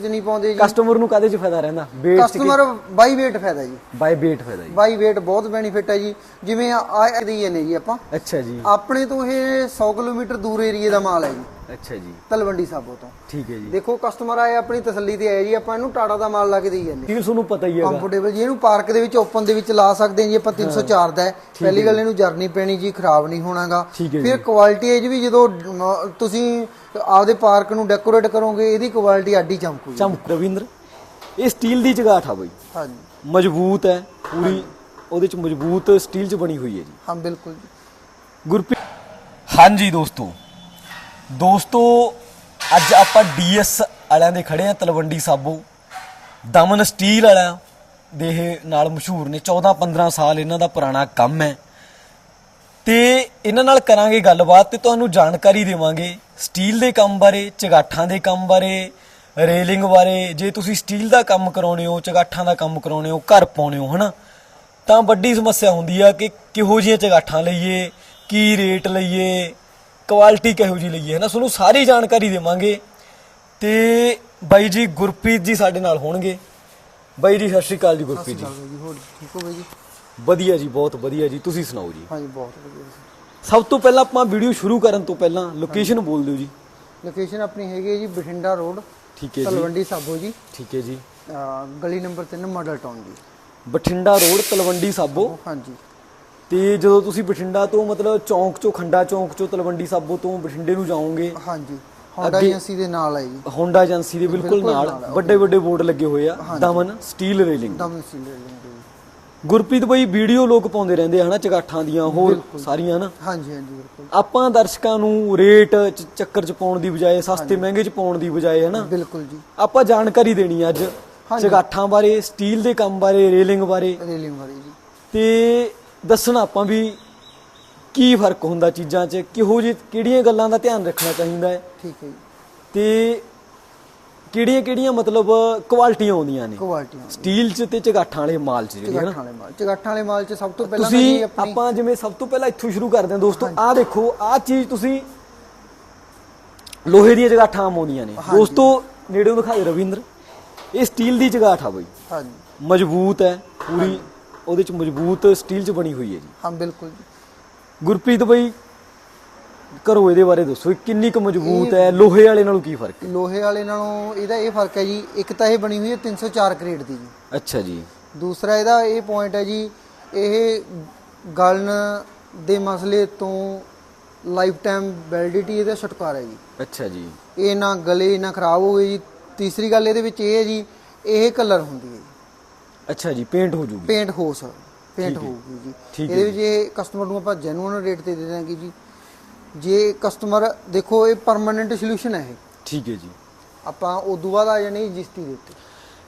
ਚ ਨਹੀਂ ਪਾਉਂਦੇ ਜੀ ਕਸਟਮਰ ਨੂੰ ਕਾਦੇ ਚ ਫਾਇਦਾ ਰਹਿੰਦਾ ਕਸਟਮਰ ਬਾਈ weight ਫਾਇਦਾ ਜੀ ਬਾਈ weight ਫਾਇਦਾ ਜੀ ਬਾਈ weight ਬਹੁਤ ਬੈਨੀਫਿਟ ਹੈ ਜੀ ਜਿਵੇਂ ਆ ਦੀ ਨੇ ਜੀ ਆਪਾਂ ਅੱਛਾ ਜੀ ਆਪਣੇ ਤੋਂ ਇਹ 100 ਕਿਲੋਮੀਟਰ ਦੂਰ ਏਰੀਏ ਦਾ ਮਾਲ ਹੈ ਜੀ ਅੱਛਾ ਜੀ। ਤਲਵੰਡੀ ਸਾਬੋ ਤੋਂ। ਠੀਕ ਹੈ ਜੀ। ਦੇਖੋ ਕਸਟਮਰ ਆਏ ਆਪਣੀ ਤਸੱਲੀ ਤੇ ਆਏ ਜੀ ਆਪਾਂ ਇਹਨੂੰ ਟਾਟਾ ਦਾ ਮਾਲ ਲਾ ਕੇ ਦੇਈ ਜਾਂਦੇ ਠੀਕ ਤੁਹਾਨੂੰ ਪਤਾ ਹੀ ਹੈਗਾ? ਕੰਫਰਟੇਬਲ ਜੀ ਇਹਨੂੰ ਪਾਰਕ ਦੇ ਵਿੱਚ ਓਪਨ ਦੇ ਵਿੱਚ ਲਾ ਸਕਦੇ ਹਾਂ ਜੀ ਆਪਾਂ 304 ਦਾ ਹੈ। ਪਹਿਲੀ ਗੱਲ ਇਹਨੂੰ ਜਰਨੀ ਪੈਣੀ ਜੀ ਖਰਾਬ ਨਹੀਂ ਹੋਣਾਗਾ। ਫਿਰ ਕੁਆਲਿਟੀ ਇਹ ਵੀ ਜਦੋਂ ਤੁਸੀਂ ਆਪਦੇ ਪਾਰਕ ਨੂੰ ਡੈਕੋਰੇਟ ਕਰੋਗੇ ਇਹਦੀ ਕੁਆਲਿਟੀ ਆਡੀ ਚਮਕੂਗੀ। ਚਮਕ ਰਵਿੰਦਰ ਇਹ ਸਟੀਲ ਦੀ ਚਗਾਠ ਆ ਬਈ। ਹਾਂਜੀ। ਮਜ਼ਬੂਤ ਹੈ ਪੂਰੀ ਉਹਦੇ ਚ ਮਜ਼ਬੂਤ ਸਟੀਲ ਚ ਬਣੀ ਹੋਈ ਹੈ ਜੀ। ਹਾਂ ਬਿਲਕੁਲ ਜੀ। ਗੁਰਪ੍ਰੀਤ ਹਾਂਜੀ ਦੋਸਤੋ ਦੋਸਤੋ, ਅੱਜ ਆਪਾਂ ਡੀਐਸ ਵਾਲਿਆਂ ਦੇ ਖੜੇ ਆ, ਤਲਵੰਡੀ ਸਾਬੋ। ਦਮਨ ਸਟੀਲ ਵਾਲਿਆਂ ਦੇ ਇਹ ਨਾਲ ਮਸ਼ਹੂਰ ਨੇ। 14 15 ਸਾਲ ਇਹਨਾਂ ਦਾ ਪੁਰਾਣਾ ਕੰਮ ਹੈ। ਤੇ ਇਹਨਾਂ ਨਾਲ ਕਰਾਂਗੇ ਗੱਲਬਾਤ ਤੇ ਤੁਹਾਨੂੰ ਜਾਣਕਾਰੀ ਦੇਵਾਂਗੇ ਸਟੀਲ ਦੇ ਕੰਮ ਬਾਰੇ, ਚਗਾਠਾਂ ਦੇ ਕੰਮ ਬਾਰੇ, ਰੇਲਿੰਗ ਬਾਰੇ। ਜੇ ਤੁਸੀਂ ਸਟੀਲ ਦਾ ਕੰਮ ਕਰਾਉਣੇ ਹੋ, ਚਗਾਠਾਂ ਦਾ ਕੰਮ ਕਰਾਉਣੇ ਹੋ, ਘਰ ਪਾਉਣੇ ਹੋ, ਹਨਾ? ਤਾਂ ਵੱਡੀ ਸਮੱਸਿਆ ਹੁੰਦੀ ਆ ਕਿ ਕਿਹੋ ਜਿਹੀਆਂ ਚਗਾਠਾਂ ਲਈਏ, ਕੀ ਰੇਟ ਲਈਏ ਕੁਆਲਿਟੀ ਕਿਹੋ ਜਿਹੀ ਲਈਏ ਹਨਾ? ਤੁਹਾਨੂੰ ਸਾਰੀ ਜਾਣਕਾਰੀ ਦੇਵਾਂਗੇ ਤੇ ਬਾਈ ਜੀ ਗੁਰਪ੍ਰੀਤ ਜੀ ਸਾਡੇ ਨਾਲ ਹੋਣਗੇ। ਬਾਈ ਜੀ ਸਤਿ ਸ਼੍ਰੀ ਅਕਾਲ ਜੀ ਗੁਰਪ੍ਰੀਤ ਜੀ। ਚਲੋ ਜੀ ਹੋਰ ਠੀਕ ਹੋ ਬਾਈ ਜੀ? ਵਧੀਆ ਜੀ ਬਹੁਤ ਵਧੀਆ ਜੀ। ਤੁਸੀਂ ਸੁਣਾਓ ਜੀ? ਹਾਂਜੀ ਬਹੁਤ ਵਧੀਆ ਜੀ। ਸਭ ਤੋਂ ਪਹਿਲਾਂ ਆਪਾਂ ਵੀਡੀਓ ਸ਼ੁਰੂ ਕਰਨ ਤੋਂ ਪਹਿਲਾਂ ਲੋਕੇਸ਼ਨ ਬੋਲ ਦਿਓ ਜੀ। ਲੋਕੇਸ਼ਨ ਆਪਣੀ ਹੈਗੀ ਹੈ ਜੀ ਬਠਿੰਡਾ ਰੋਡ ਠੀਕ ਹੈ ਜੀ। ਤਲਵੰਡੀ ਸਾਬੋ ਜੀ। ਠੀਕ ਹੈ ਜੀ। ਅਹ ਗਲੀ ਨੰਬਰ 3 ਮਾਡਲ ਟਾਊਨ ਜੀ। ਬਠਿੰਡਾ ਰੋਡ ਤਲਵੰਡੀ ਸਾਬੋ। ਹਾਂਜੀ। ਤੇ ਜਦੋਂ ਤੁਸੀਂ ਬਠਿੰਡਾ ਤੋਂ ਮਤਲਬ ਚੌਂਕ ਚੋਂ ਖੰਡਾ ਚੌਂਕ ਚੋਂ ਤਲਵੰਡੀ ਸਾਬੋ ਤੋਂ ਬਠਿੰਡੇ ਨੂੰ ਜਾਓਗੇ ਹਾਂਜੀ। ਹੋਂਡਾ ਏਜੰਸੀ ਦੇ ਨਾਲ ਹੈ ਜੀ। ਹੋਂਡਾ ਏਜੰਸੀ ਦੇ ਬਿਲਕੁਲ ਨਾਲ। ਵੱਡੇ ਵੱਡੇ ਬੋਰਡ ਲੱਗੇ ਹੋਏ ਆ ਦਮਨ ਸਟੀਲ ਰੇਲਿੰਗ ਦਮ ਸੀਲ ਜੀ ਗੁਰਪ੍ਰੀਤ ਬਾਈ ਵੀਡੀਓ ਲੋਕ ਪਾਉਂਦੇ ਰਹਿੰਦੇ ਹਨਾ ਚਗਾਠਾਂ ਦੀਆਂ ਹੋਰ ਸਾਰੀਆਂ ਨਾ ਹਾਂਜੀ ਹਾਂਜੀ ਬਿਲਕੁਲ। ਆਪਾਂ ਦਰਸ਼ਕਾਂ ਨੂੰ ਰੇਟ ਚੱਕਰ ਚ ਪਾਉਣ ਦੀ ਬਜਾਏ ਸਸਤੇ ਮਹਿੰਗੇ ਚ ਪਾਉਣ ਦੀ ਬਜਾਏ ਹਨਾ? ਬਿਲਕੁਲ ਜੀ। ਆਪਾਂ ਜਾਣਕਾਰੀ ਦੇਣੀ ਅੱਜ। ਚਗਾਠਾਂ ਬਾਰੇ ਸਟੀਲ ਦੇ ਕੰਮ ਬਾਰੇ ਰੇਲਿੰਗ ਬਾਰੇ। ਰੇਲਿੰਗ ਵਾਲੀ ਜੀ। ਤੇ ਦੱਸਣਾ ਆਪਾਂ ਵੀ ਕੀ ਫ਼ਰਕ ਹੁੰਦਾ ਚੀਜ਼ਾਂ 'ਚ ਕਿਹੋ ਜਿਹੀ ਕਿਹੜੀਆਂ ਗੱਲਾਂ ਦਾ ਧਿਆਨ ਰੱਖਣਾ ਚਾਹੀਦਾ ਹੈ। ਠੀਕ ਹੈ ਜੀ। ਤੇ ਕਿਹੜੀਆਂ ਕਿਹੜੀਆਂ ਮਤਲਬ ਕੁਆਲਿਟੀਆਂ ਆਉਂਦੀਆਂ ਨੇ। ਕੁਆਲਿਟੀਆਂ ਸਟੀਲ 'ਚ ਤੇ ਚਗਾਠਾਂ ਵਾਲੇ ਮਾਲ 'ਚ ਜਿਹੜੀ ਹੈ ਨਾ। ਚਗਾਠਾਂ ਵਾਲੇ ਮਾਲ। ਚਗਾਠਾਂ ਵਾਲੇ ਮਾਲ ਚ ਸਭ ਤੋਂ ਪਹਿਲਾਂ ਤੁਸੀਂ ਆਪਾਂ ਜਿਵੇਂ ਸਭ ਤੋਂ ਪਹਿਲਾਂ ਇੱਥੋਂ ਸ਼ੁਰੂ ਕਰਦੇ ਹਾਂ ਦੋਸਤੋ ਆਹ ਦੇਖੋ ਆਹ ਚੀਜ਼ ਤੁਸੀਂ ਲੋਹੇ ਦੀਆਂ ਚਗਾਠਾਂ ਆਮ ਆਉਂਦੀਆਂ ਨੇ। ਦੋਸਤੋ ਨੇੜਿਓਂ ਦਿਖਾਓ ਰਵਿੰਦਰ। ਇਹ ਸਟੀਲ ਦੀ ਚਗਾਠ ਆ ਬਈ। ਹਾਂਜੀ। ਮਜ਼ਬੂਤ ਹੈ ਪੂਰੀ ਉਹਦੇ 'ਚ ਮਜ਼ਬੂਤ ਸਟੀਲ 'ਚ ਬਣੀ ਹੋਈ ਹੈ ਜੀ। ਹਾਂ ਬਿਲਕੁਲ ਜੀ। ਗੁਰਪ੍ਰੀਤ ਬਈ ਕਰੋ ਇਹਦੇ ਬਾਰੇ ਦੱਸੋ ਕਿੰਨੀ ਕੁ ਮਜ਼ਬੂਤ ਹੈ ਲੋਹੇ ਵਾਲੇ ਨਾਲੋਂ ਕੀ ਫ਼ਰਕ ਹੈ? ਲੋਹੇ ਵਾਲੇ ਨਾਲੋਂ ਇਹਦਾ ਇਹ ਫ਼ਰਕ ਹੈ ਜੀ ਇੱਕ ਤਾਂ ਇਹ ਬਣੀ ਹੋਈ ਹੈ 304 ਗ੍ਰੇਡ ਦੀ ਜੀ। ਅੱਛਾ ਜੀ। ਦੂਸਰਾ ਇਹਦਾ ਇਹ ਪੁਆਇੰਟ ਹੈ ਜੀ ਇਹ ਗਲਨ ਦੇ ਮਸਲੇ ਤੋਂ ਲਾਈਫ ਟਾਈਮ ਵੈਲਿਡਿਟੀ ਇਹਦਾ ਛੁਟਕਾਰਾ ਹੈ ਜੀ। ਅੱਛਾ ਜੀ। ਇਹ ਨਾ ਗਲੇ ਨਾ ਖਰਾਬ ਹੋਵੇ ਜੀ। ਤੀਸਰੀ ਗੱਲ ਇਹਦੇ ਵਿੱਚ ਇਹ ਹੈ ਜੀ ਇਹ ਕਲਰ ਹੁੰਦੀ ਹੈ ਅੱਛਾ ਜੀ ਪੇਂਟ ਹੋ ਜੂਗੀ। ਪੇਂਟ ਹੋ ਸਕ ਪੇਂਟ ਹੋਊਗੀ ਜੀ। ਇਹਦੇ ਵਿੱਚ ਇਹ ਕਸਟਮਰ ਨੂੰ ਆਪਾਂ ਜੈਨੂਅਨ ਰੇਟ ਤੇ ਦੇ ਦਾਂਗੇ ਜੀ। ਜੇ ਕਸਟਮਰ ਦੇਖੋ ਇਹ ਪਰਮਨੈਂਟ ਸੋਲੂਸ਼ਨ ਹੈ ਇਹ। ਠੀਕ ਹੈ ਜੀ। ਆਪਾਂ ਉਦੋਂ ਬਾਅਦ ਆ ਜਾਣੀ ਜਿਸਤੀ ਦੇ ਉੱਤੇ।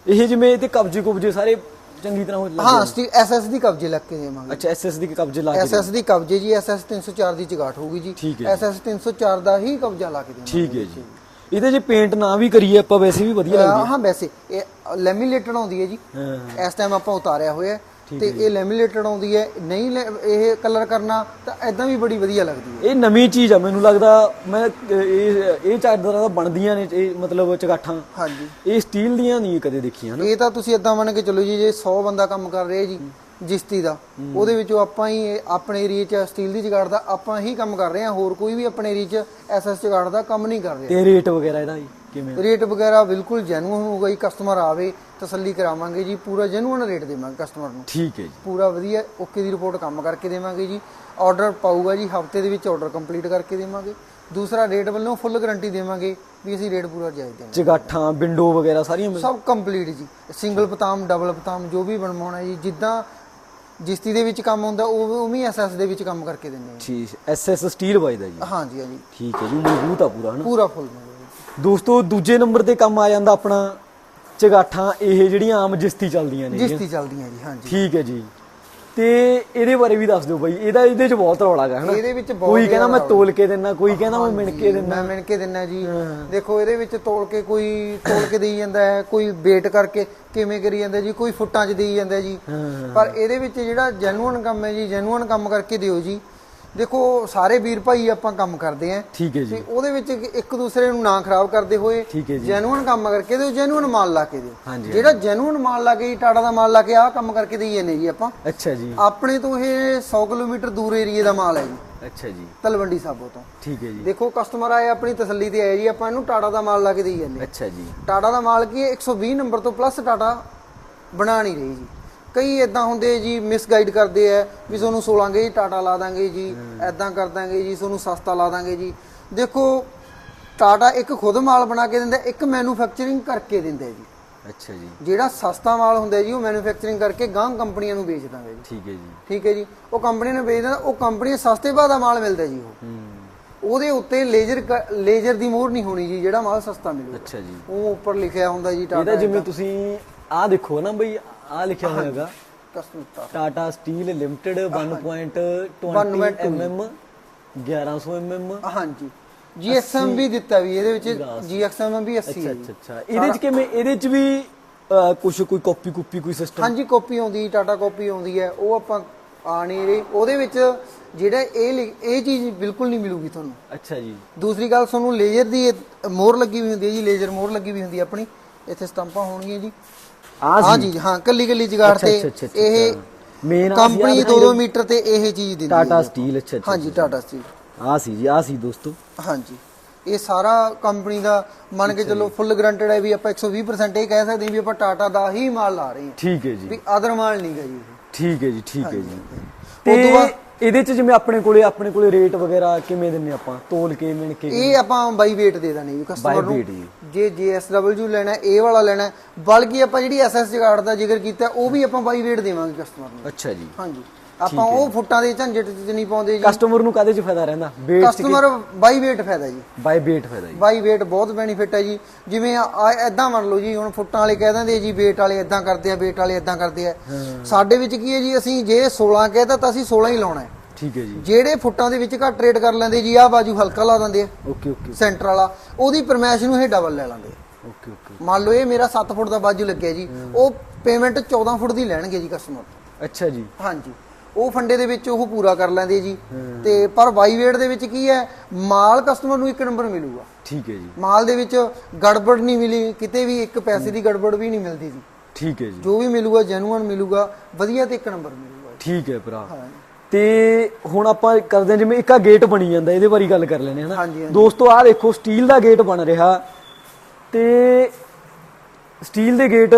ਇਹ ਜਿਵੇਂ ਇਹਦੇ ਕਬਜੇ ਕੁਬਜੇ ਸਾਰੇ ਚੰਗੀ ਤਰ੍ਹਾਂ ਹੋ ਲੱਗੇ ਹਾਂ ਸਟੀ ਐਸਐਸ ਦੀ ਕਬਜੇ ਲੱਗ ਕੇ ਦੇਵਾਂਗੇ। ਅੱਛਾ ਐਸਐਸ ਦੀ ਕਬਜੇ ਲਾ ਕੇ ਐਸਐਸ ਦੀ ਕਬਜੇ ਜੀ ਐਸਐਸ 304 ਦੀ ਚਗਾਟ ਹੋਊਗੀ ਜੀ। ਐਸਐਸ 304 ਦਾ ਹੀ ਕਬਜਾ ਲਾ ਕੇ ਦੇਵਾਂਗੇ ਠੀਕ ਹੈ ਜੀ। ਇਹਦੇ ਜੇ ਪੇਂਟ ਨਾ ਵੀ ਕਰੀਏ ਆਪਾਂ ਵੈਸੇ ਵੀ ਵਧੀਆ ਲੱਗਦੀ। ਹਾਂ ਵੈਸੇ। ਇਹ ਲੈਮੀਨੇਟਡ ਆਉਂਦੀ ਹੈ ਜੀ। ਹਾਂ। ਇਸ ਟਾਈਮ ਆਪਾਂ ਉਤਾਰਿਆ ਹੋਇਆ ਹੈ। ਤੇ ਇਹ ਲੈਮੀਨੇਟਡ ਆਉਂਦੀ ਹੈ। ਨਹੀਂ ਲੈ- ਇਹ ਕਲਰ ਕਰਨਾ ਤਾਂ ਐਦਾਂ ਵੀ ਬੜੀ ਵਧੀਆ ਲੱਗਦੀ ਹੈ। ਇਹ ਨਵੀਂ ਚੀਜ਼ ਆ ਮੈਨੂੰ ਲੱਗਦਾ ਮੈਂ ਅਹ, ਇਹ ਇਹ ਚਾਦਰਾਂ ਤਾਂ ਬਣਦੀਆਂ ਨੇ ਇਹ ਮਤਲਬ ਚਗਾਠਾਂ। ਹਾਂਜੀ। ਇਹ ਸਟੀਲ ਦੀਆਂ ਨਹੀਂ ਕਦੇ ਦੇਖੀਆਂ ਨਾ ਇਹ ਤਾਂ ਤੁਸੀਂ ਇਦਾਂ ਮੰਨ ਕੇ ਚੱਲੋ ਜੀ ਜੇ 100 ਬੰਦਾ ਕੰਮ ਕਰ ਰਿਹਾ ਜੀ ਜਿਸਤੀ ਦਾ। ਉਹਦੇ ਵਿੱਚੋਂ ਆਪਾਂ ਹੀ ਆਪਣੇ ਏਰੀਏ 'ਚ ਸਟੀਲ ਦੀ ਜਗਾੜ ਦਾ ਆਪਾਂ ਹੀ ਕੰਮ ਕਰ ਰਹੇ ਹਾਂ। ਹੋਰ ਕੋਈ ਵੀ ਆਪਣੇ ਏਰੀਏ 'ਚ ਐਸਐਸ ਜਗਾੜ ਦਾ ਕੰਮ ਨਹੀਂ ਕਰ ਰਿਹਾ। ਤੇ ਰੇਟ ਵਗੈਰਾ ਇਹਦਾ ਜੀ ਕਿਵੇਂ? ਰੇਟ ਵਗੈਰਾ ਬਿਲਕੁਲ ਜੈਨੂਅਨ ਹੋਊਗਾ ਜੀ। ਕਸਟਮਰ ਆਵੇ ਤਸੱਲੀ ਕਰਾਵਾਂਗੇ ਜੀ। ਪੂਰਾ ਜੈਨੂਅਨ ਰੇਟ ਦੇਵਾਂਗੇ ਕਸਟਮਰ ਨੂੰ। ਠੀਕ ਹੈ ਜੀ। ਪੂਰਾ ਵਧੀਆ ਓਕੇ ਦੀ ਰਿਪੋਰਟ ਕੰਮ ਕਰਕੇ ਦੇਵਾਂਗੇ ਜੀ। ਆਰਡਰ ਪਾਊਗਾ ਜੀ। ਹਫ਼ਤੇ ਦੇ ਵਿੱਚ ਆਰਡਰ ਕੰਪਲੀਟ ਕਰਕੇ ਦੇਵਾਂਗੇ। ਦੂਸਰਾ ਰੇਟ ਵੱਲੋਂ ਫੁੱਲ ਗਾਰੰਟੀ ਦੇਵਾਂਗੇ ਵੀ ਅਸੀਂ ਰੇਟ ਪੂਰਾ ਜਾਇਜ਼ ਦੇਵਾਂਗੇ। ਚਗਾਠਾਂ ਵਿੰਡੋ ਵਗੈਰਾ ਸਾਰੀਆਂ ਸਭ ਕੰਪਲੀਟ ਜੀ। ਸਿੰਗਲ ਪਤਾਮ ਡਬਲ ਪਤਾਮ ਜੋ ਵੀ ਬਣਵਾਉਣਾ ਜੀ। ਜਿੱਦਾਂ ਜਿਸਤੀ ਦੇ ਵਿੱਚ ਕੰਮ ਹੁੰਦਾ ਉਹ ਉਵੇਂ ਐਸਐਸ ਦੇ ਵਿੱਚ ਕੰਮ ਕਰਕੇ ਦਿੰਦੇ ਠੀਕ ਐਸਐਸ ਸਟੀਲ ਵੱਜਦਾ ਜੀ। ਹਾਂਜੀ ਹਾਂਜੀ। ਠੀਕ ਹੈ ਜੀ ਮਜ਼ਬੂਤ ਆ ਪੂਰਾ ਹਨਾ? ਪੂਰਾ ਫੁੱਲ ਦੋਸਤੋ ਦੂਜੇ ਨੰਬਰ ਤੇ ਕੰਮ ਆ ਜਾਂਦਾ ਆਪਣਾ ਚਗਾਠਾਂ ਇਹ ਜਿਹੜੀਆਂ ਆਮ ਜਿਸਤੀ ਚੱਲਦੀਆਂ ਨੇ ਜਿਸਤੀ ਚੱਲਦੀਆਂ ਜੀ ਹਾਂਜੀ। ਠੀਕ ਹੈ ਜੀ। ਤੇ ਇਹਦੇ ਬਾਰੇ ਵੀ ਦੱਸ ਦਿਓ ਬਾਈ ਇਹਦਾ ਇਹਦੇ ਚ ਬਹੁਤ ਰੌਲਾ ਗਾ ਹਨਾ? ਇਹਦੇ ਵਿੱਚ ਬਹੁਤ ਕੋਈ ਕਹਿੰਦਾ ਮੈਂ ਤੋਲ ਕੇ ਦਿੰਨਾ ਕੋਈ ਕਹਿੰਦਾ ਮੈਂ ਮਿਣ ਕੇ ਦਿੰਨਾ। ਮੈਂ ਮਿਣ ਕੇ ਦਿੰਨਾ ਜੀ। ਦੇਖੋ ਇਹਦੇ ਵਿੱਚ ਤੋਲ ਕੇ ਕੋਈ ਤੋਲ ਕੇ ਦੇਈ ਜਾਂਦਾ ਹੈ ਕੋਈ ਵੇਟ ਕਰਕੇ ਕਿਵੇਂ ਕਰੀ ਜਾਂਦਾ ਜੀ ਕੋਈ ਫੁੱਟਾਂ 'ਚ ਦੇਈ ਜਾਂਦਾ ਜੀ। ਹਾਂ। ਪਰ ਇਹਦੇ ਵਿੱਚ ਜਿਹੜਾ ਜੈਨੂਅਨ ਕੰਮ ਹੈ ਜੀ ਜੈਨੂਅਨ ਕੰਮ ਕਰਕੇ ਦਿਓ ਜੀ। ਦੇਖੋ ਸਾਰੇ ਵੀਰ ਭਾਈ ਆਪਾਂ ਕੰਮ ਕਰਦੇ ਆਂ। ਠੀਕ ਹੈ ਜੀ। ਤੇ ਉਹਦੇ ਵਿੱਚ ਇੱਕ ਦੂਸਰੇ ਨੂੰ ਨਾ ਖਰਾਬ ਕਰਦੇ ਹੋਏ ਠੀਕ ਹੈ ਜੀ। ਜੈਨੂਅਨ ਕੰਮ ਕਰਕੇ ਦਿਓ ਜੈਨੂਅਨ ਮਾਲ ਲਾ ਕੇ ਦਿਓ। ਜਿਹੜਾ ਜੈਨੂਅਨ ਮਾਲ ਲਾ ਕੇ ਟਾਟਾ ਦਾ ਮਾਲ ਲਾ ਕੇ ਆਹ ਕੰਮ ਕਰਕੇ ਦੇਈ ਜਾਂਦੇ ਜੀ ਆਪਾਂ। ਅੱਛਾ ਜੀ। ਆਪਣੇ ਤੋਂ ਇਹ 100 ਕਿਲੋਮੀਟਰ ਦੂਰ ਏਰੀਏ ਦਾ ਮਾਲ ਹੈ ਜੀ। ਅੱਛਾ ਜੀ। ਤਲਵੰਡੀ ਸਾਬੋ ਤੋਂ। ਠੀਕ ਹੈ ਜੀ। ਦੇਖੋ ਕਸਟਮਰ ਆਏ ਆਪਣੀ ਤਸੱਲੀ ਤੇ ਆਏ ਜੀ ਆਪਾਂ ਇਹਨੂੰ ਟਾਟਾ ਦਾ ਮਾਲ ਲਾ ਕੇ ਦੇਈ ਜਾਂਦੇ ਅੱਛਾ ਜੀ। ਟਾਟਾ ਦਾ ਮਾਲ ਕੀ ਹੈ? 120 ਨੰਬਰ ਤੋਂ ਪਲੱਸ ਟਾਟਾ ਬਣਾ ਨਹੀਂ ਰਹੀ ਜੀ। ਕਈ ਇਦਾਂ ਹੁੰਦੇ ਜੀ ਮਿਸਗਾਈਡ ਕਰਦੇ ਆ ਵੀ ਤੁਹਾਨੂੰ 16 ਗੇ ਟਾਟਾ ਲਾ ਦਾਂਗੇ ਜੀ ਐਦਾਂ ਕਰ ਦਾਂਗੇ ਜੀ ਤੁਹਾਨੂੰ ਸਸਤਾ ਲਾ ਦਾਂਗੇ ਜੀ। ਦੇਖੋ ਟਾਟਾ ਇੱਕ ਖੁਦ ਮਾਲ ਬਣਾ ਕੇ ਦਿੰਦਾ ਇੱਕ ਮੈਨੂਫੈਕਚਰਿੰਗ ਕਰਕੇ ਦਿੰਦਾ ਜੀ। ਅੱਛਾ ਜੀ। ਜਿਹੜਾ ਸਸਤਾ ਮਾਲ ਹੁੰਦਾ ਜੀ ਉਹ ਮੈਨੂਫੈਕਚਰਿੰਗ ਕਰਕੇ ਗਾਂ ਕੰਪਨੀਆਂ ਨੂੰ ਵੇਚ ਦਾਂਗੇ ਜੀ। ਠੀਕ ਹੈ ਜੀ। ਠੀਕ ਹੈ ਜੀ। ਉਹ ਕੰਪਨੀ ਨੂੰ ਵੇਚ ਦਿੰਦਾ ਉਹ ਕੰਪਨੀ ਸਸਤੇ ਭਾਅ ਦਾ ਮਾਲ ਮਿਲਦਾ ਜੀ ਉਹ। ਹੂੰ। ਉਹਦੇ ਉੱਤੇ ਲੇਜ਼ਰ ਲੇਜ਼ਰ ਦੀ ਮੋਹਰ ਨਹੀਂ ਹੋਣੀ ਜੀ ਜਿਹੜਾ ਮਾਲ ਸਸਤਾ ਮਿਲੂਗਾ। ਅੱਛਾ ਜੀ। ਉਹ ਉੱਪਰ ਲਿਖਿਆ ਹੁੰਦਾ ਜੀ ਇਹਦਾ ਟਾਟਾ ਜਿਵੇਂ ਤੁਸੀਂ ਆਹ ਦੇਖੋ ਨਾ ਬਈ ਆਹ ਲਿਖਿਆ ਹੋਇਆ ਹੈਗਾ। Customer Tata steel limited 1.20 mm 1100 mm ਹਾਂਜੀ। GXM ਵੀ ਦਿੱਤਾ ਵੀ ਇਹਦੇ ਵਿੱਚ GXM ਵੀ 80 ਅੱਛਾ ਅੱਛਾ ਇਹਦੇ ਚ ਕਿਵੇਂ ਇਹਦੇ ਚ ਵੀ ਕੁਛ ਕੋਈ ਕਾਪੀ ਕੁਪੀ ਕੋਈ ਸਿਸਟਮ ਹਾਂਜੀ ਕਾਪੀ ਆਉਂਦੀ ਟਾਟਾ ਕਾਪੀ ਆਉਂਦੀ ਹੈ। ਉਹ ਆਪਾਂ ਆ ਨਹੀਂ ਰਹੀ ਉਹਦੇ ਵਿੱਚ ਜਿਹੜਾ ਇਹ ਇਹ ਚੀਜ਼ ਬਿਲਕੁਲ ਨਹੀਂ ਮਿਲੂਗੀ ਤੁਹਾਨੂੰ। ਅੱਛਾ ਜੀ। ਦੂਸਰੀ ਗੱਲ ਤੁਹਾਨੂੰ ਲੇਜ਼ਰ ਦੀ ਮੋਹਰ ਲੱਗੀ ਵੀ ਹੁੰਦੀ ਹੈ ਜੀ ਲੇਜ਼ਰ ਮੋਹਰ ਲੱਗੀ ਵੀ ਹੁੰਦੀ ਹੈ ਆਪਣੀ। ਇੱਥੇ ਸਟੰਪਾਂ ਹੋਣਗੀਆਂ ਜੀ। ਹਾਂ ਜੀ ਹਾਂ ਕੱਲੀ ਕੱਲੀ ਜਗਾੜ ਤੇ। ਇਹ ਮੇਨ ਕੰਪਨੀ 2-2 ਮੀਟਰ ਤੇ ਇਹ ਚੀਜ਼ ਦਿੰਦੀ ਟਾਟਾ। ਸਟੀਲ ਅੱਛਾ ਅੱਛਾ ਹਾਂਜੀ ਟਾਟਾ ਸਟੀਲ ਆਹ ਸੀ ਜੀ ਆਹ ਸੀ ਦੋਸਤੋ। ਹਾਂਜੀ। ਇਹ ਸਾਰਾ ਕੰਪਨੀ ਦਾ ਮੰਨ ਕੇ ਚੱਲੋ ਫੁੱਲ ਗਰੰਟਡ ਹੈ ਵੀ ਆਪਾਂ 120% ਇਹ ਕਹਿ ਸਕਦੇ ਹਾਂ ਵੀ ਆਪਾਂ ਟਾਟਾ ਦਾ ਹੀ ਮਾਲ ਲਾ ਰਹੇ ਹਾਂ। ਠੀਕ ਹੈ ਜੀ। ਵੀ ਅਦਰ ਮਾਲ ਨਹੀਂ ਗਾ ਜੀ। ਠੀਕ ਹੈ ਜੀ ਠੀਕ ਹੈ ਜੀ। ਤੋਂ ਤੇ ਬਾਅਦ- ਇਹਦੇ ਚ ਜਿਵੇਂ ਆਪਣੇ ਕੋਲੇ ਆਪਣੇ ਕੋਲੇ ਰੇਟ ਵਗੈਰਾ ਕਿਵੇਂ ਦਿੰਨੇ ਆਪਾਂ? ਤੋਲ ਕੇ ਮਿਣ ਕੇ ਇਹ ਆਪਾਂ ਬਾਈ weight ਦੇ ਦਾਂਗੇ ਜੀ ਕਸਟਮਰ ਨੂੰ। weight ਜੀ। ਜੇ JSW ਲੈਣਾ ਹੈ, ਇਹ ਵਾਲਾ ਲੈਣਾ ਬਲਕਿ ਆਪਾਂ ਜਿਹੜੀ SS ਜਗਾੜ ਦਾ ਜ਼ਿਕਰ ਕੀਤਾ ਉਹ ਵੀ ਆਪਾਂ ਬਾਈ weight ਦੇਵਾਂਗੇ ਕਸਟਮਰ ਨੂੰ। ਅੱਛਾ ਜੀ। ਹਾਂਜੀ। ਆਪਾਂ ਉਹ ਫੁੱਟਾਂ ਦੇ ਝੰਜਟ ਚ ਨਹੀਂ ਪਾਉਂਦੇ ਜੀ। ਕਸਟਮਰ ਨੂੰ ਕਾਦੇ ਚ ਫਾਇਦਾ ਰਹਿੰਦਾ? ਵੇਟ ਚ ਕਸਟਮਰ ਬਾਈ weight ਫਾਇਦਾ ਜੀ। ਬਾਈ ਵੇਟ ਫਾਇਦਾ ਜੀ। ਬਾਈ weight ਬਹੁਤ ਬੈਨੀਫਿਟ ਹੈ ਜੀ। ਜਿਵੇਂ ਐਦਾਂ ਮੰਨ ਲਓ ਜੀ ਹੁਣ ਫੁੱਟਾਂ ਵਾਲੇ ਕਹਿ ਦਿੰਦੇ ਜੀ weight ਵਾਲੇ ਐਦਾਂ ਕਰਦੇ ਆ weight ਵਾਲੇ ਐਦਾਂ ਕਰਦੇ ਆ। ਸਾਡੇ ਵਿੱਚ ਕੀ ਹੈ ਜੀ ਅਸੀਂ ਜੇ 16 ਕਹਿਤਾ ਤਾਂ ਅਸੀਂ 16 ਹੀ ਲਾਉਣਾ ਹੈ। ਠੀਕ ਹੈ ਜੀ। ਜਿਹੜੇ ਫੁੱਟਾਂ ਦੇ ਵਿੱਚ ਘੱਟ ਰੇਟ ਕਰ ਲੈਂਦੇ ਜੀ ਆਹ ਬਾਜੂ ਹਲਕਾ ਲਾ ਦਿੰਦੇ ਆ। ਓਕੇ ਓਕੇ ਸੈਂਟਰ ਵਾਲਾ ਉਹਦੀ ਪਰਮੈਸ਼ ਨੂੰ ਇਹ ਡਬਲ ਲੈ ਲੈਂਦੇ। ਓਕੇ ਓਕੇ ਮੰਨ ਲਓ ਇਹ ਮੇਰਾ 7 ਫੁੱਟ ਦਾ ਬਾਜੂ ਲੱਗਿਆ ਜੀ ਉਹ ਪੇਮੈਂਟ 14 ਫੁੱਟ ਦੀ ਲੈਣਗੇ ਜੀ ਕਸਟਮਰ ਅੱਛਾ ਜੀ। ਹਾਂਜੀ। ਉਹ ਫੰਡੇ ਦੇ ਵਿੱਚ ਉਹ ਪੂਰਾ ਕਰ ਲੈਂਦੇ ਜੀ। ਤੇ ਪਰ ਬਾਈ weight ਦੇ ਵਿੱਚ ਕੀ ਹੈ ਮਾਲ ਕਸਟਮਰ ਨੂੰ ਇੱਕ ਨੰਬਰ ਮਿਲੂਗਾ। ਠੀਕ ਹੈ ਜੀ। ਮਾਲ ਦੇ ਵਿੱਚ ਗੜਬੜ ਨਹੀਂ ਮਿਲੀ ਕਿਤੇ ਵੀ ਇੱਕ ਪੈਸੇ ਦੀ ਗੜਬੜ ਵੀ ਨਹੀਂ ਮਿਲਦੀ ਜੀ। ਠੀਕ ਹੈ ਜੀ। ਜੋ ਵੀ ਮਿਲੂਗਾ ਜੈਨੂਅਨ ਮਿਲੂਗਾ ਵਧੀਆ ਤੇ ਇੱਕ ਨੰਬਰ ਮਿਲੂਗਾ ਠੀਕ ਹੈ ਭਰਾ। ਤੇ ਹੁਣ ਆਪਾਂ ਕਰਦੇ ਜਿਵੇਂ ਇੱਕ ਆ ਗੇਟ ਬਣੀ ਜਾਂਦਾ ਇਹਦੇ ਬਾਰੇ ਗੱਲ ਕਰ ਲੈਣੇ ਹਨਾ। ਦੋਸਤੋ ਆਹ ਦੇਖੋ ਸਟੀਲ ਦਾ ਗੇਟ ਬਣ ਰਿਹਾ। ਤੇ ਸਟੀਲ ਦੇ ਗੇਟ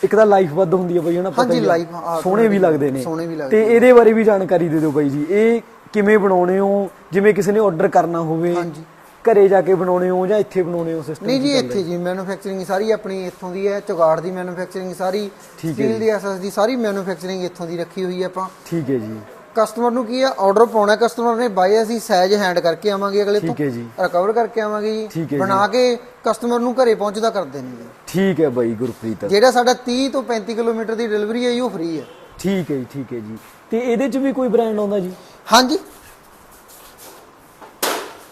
ਇੱਕ ਤਾਂ ਲਾਈਫ ਵੱਧ ਹੁੰਦੀ ਹੈ ਬਈ ਹਨਾ ਪਤਾ ਹਾਂਜੀ, ਸੋਹਣੇ ਵੀ ਲੱਗਦੇ ਨੇ। ਸੋਹਣੇ ਵੀ ਲੱਗਦੇ ਤੇ ਇਹਦੇ ਬਾਰੇ ਵੀ ਜਾਣਕਾਰੀ ਦੇ ਦਿਓ ਬਾਈ ਜੀ। ਇਹ ਕਿਵੇਂ ਬਣਾਉਣੇ ਹੋ? ਜਿਵੇਂ ਕਿਸੇ ਨੇ ਆਰਡਰ ਕਰਨਾ ਹੋਵੇ। ਹਾਂਜੀ। ਘਰੇ ਜਾ ਕੇ ਬਣਾਉਣੇ ਹੋ ਜਾਂ ਇੱਥੇ ਬਣਾਉਣੇ ਹੋ ਸਿਸਟਮ ਨਹੀਂ ਜੀ ਇੱਥੇ ਜੀ ਮੈਨੂਫੈਕਚਰਿੰਗ ਸਾਰੀ ਆਪਣੀ ਇੱਥੋਂ ਦੀ ਹੈ। ਚੁਗਾੜ ਦੀ ਮੈਨੂਫੈਕਚਰਿੰਗ ਸਾਰੀ ਸਟੀਲ ਦੀ ਐਸਐਸ ਦੀ ਸਾਰੀ ਮੈਨੂਫੈਕਚਰਿੰਗ ਇੱਥੋਂ ਦੀ ਰੱਖੀ ਹੋਈ ਹੈ ਆਪਾਂ। ਠੀਕ ਹੈ ਜੀ। ਕਸਟਮਰ ਨੂੰ ਕੀ ਹੈ ਆਰਡਰ ਪਾਉਣਾ ਕਸਟਮਰ ਨੇ ਬਾਈ ਅਸੀਂ ਸਾਈਜ਼ ਹੈਂਡ ਕਰਕੇ ਆਵਾਂਗੇ ਅਗਲੇ ਤੋਂ। ਠੀਕ ਹੈ ਜੀ। ਰਿਕਵਰ ਕਰਕੇ ਆਵਾਂਗੇ ਜੀ। ਬਣਾ ਕੇ ਕਸਟਮਰ ਨੂੰ ਘਰੇ ਪਹੁੰਚਦਾ ਕਰ ਦੇਣੀ ਜੀ। ਠੀਕ ਹੈ ਬਾਈ ਗੁਰਪ੍ਰੀਤ। ਜਿਹੜਾ ਸਾਡਾ 30 ਤੋਂ 35 ਕਿਲੋਮੀਟਰ ਦੀ ਡਿਲੀਵਰੀ ਹੈ ਉਹ ਫ੍ਰੀ ਹੈ। ਠੀਕ ਹੈ ਜੀ ਠੀਕ ਹੈ ਜੀ। ਤੇ ਇਹਦੇ ਚ ਵੀ ਕੋਈ ਬ੍ਰਾਂਡ ਆਉਂਦਾ ਜੀ? ਹਾਂਜੀ।